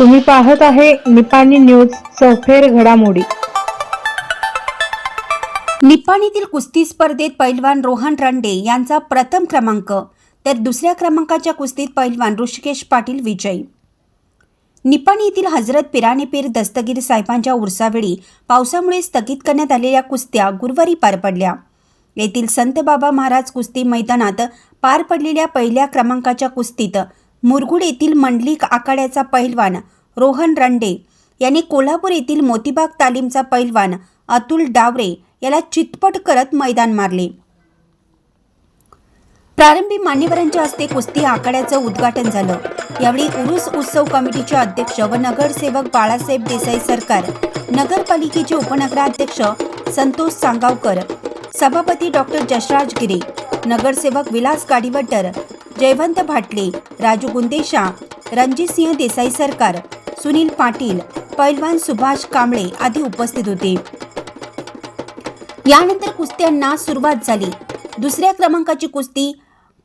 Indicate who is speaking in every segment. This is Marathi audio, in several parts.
Speaker 1: तुम्ही पाहत आहे निपाणी न्यूज चौफेर घडामोडी.
Speaker 2: निपाणीतील कुस्ती स्पर्धेत पैलवान रोहन रंडे यांचा प्रथम क्रमांक तर दुसऱ्या क्रमांकाच्या कुस्तीत पैलवान ऋषिकेश पाटील विजयी. निपाणी येथील हजरत पिरानेपीर दस्तगीर साहेबांच्या उर्सावेळी पावसामुळे स्थगित करण्यात आलेल्या कुस्त्या गुरुवारी पार पडल्या. येथील संत बाबा महाराज कुस्ती मैदानात पार पडलेल्या पहिल्या क्रमांकाच्या कुस्तीत मुरगुड येथील मंडलिक आखाड्याचा पैलवान रोहन रंडे यांनी कोल्हापूर येथील मोतीबाग तालीमचा पैलवान अतुल डावरे याला चितपट करत मैदान मारले. प्रारंभी मान्यवरांच्या हस्ते कुस्ती आखाड्याचं उद्घाटन झालं. यावेळी उरुस उत्सव कमिटीचे अध्यक्ष व नगरसेवक बाळासाहेब देसाई सरकार नगरपालिकेचे उपनगराध्यक्ष संतोष सांगावकर सभापती डॉक्टर जशराज गिरे नगरसेवक विलास गाडीवटर जयवंत भाटले राजू गुंदेशा रणजितसिंह देसाई सरकार सुनील पाटील पैलवान सुभाष कांबळे आदी उपस्थित होते. यानंतर कुस्त्यांना सुरुवात झाली. दुसऱ्या क्रमांकाची कुस्ती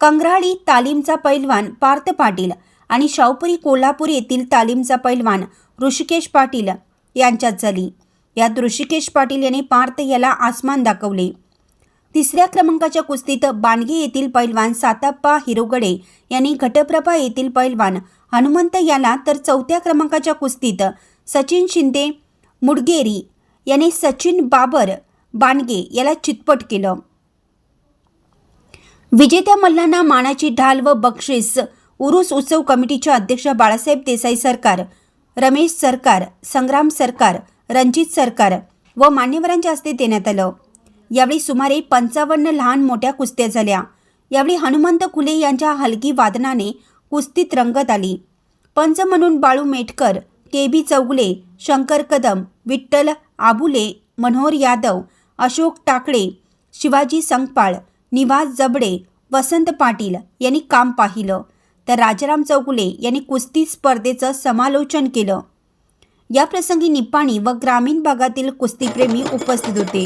Speaker 2: कंग्राळी तालीमचा पैलवान पार्थ पाटील आणि शाहपुरी कोल्हापूर येथील तालीमचा पैलवान ऋषिकेश पाटील यांच्यात झाली. यात ऋषिकेश पाटील यांनी पार्थ याला आसमान दाखवले. तिसऱ्या क्रमांकाच्या कुस्तीत बाणगे येथील पैलवान साताप्पा हिरोगडे यांनी घटप्रभा येथील पैलवान हनुमंत याला तर चौथ्या क्रमांकाच्या कुस्तीत सचिन शिंदे मुडगेरी यांनी सचिन बाबर बाणगे याला चितपट केलं. विजेत्या मल्लांना मानाची ढाल व बक्षीस उरुस उत्सव कमिटीच्या अध्यक्ष बाळासाहेब देसाई सरकार रमेश सरकार संग्राम सरकार रणजित सरकार व मान्यवरांच्या हस्ते देण्यात आलं. यावेळी सुमारे पंचावन्न लहान मोठ्या कुस्त्या झाल्या. यावेळी हनुमंत खुले यांच्या हलकी वादनाने कुस्तीत रंगत आली. पंच म्हणून बाळू मेटकर के बी चौगुले शंकर कदम विठ्ठल आबुले मनोहर यादव अशोक टाकळे शिवाजी संगपाळ निवास जबडे वसंत पाटील यांनी काम पाहिलं. तर राजाराम चौगुले यांनी कुस्ती स्पर्धेचं समालोचन केलं. या प्रसंगी निपाणी व ग्रामीण भागातील कुस्तीप्रेमी उपस्थित होते.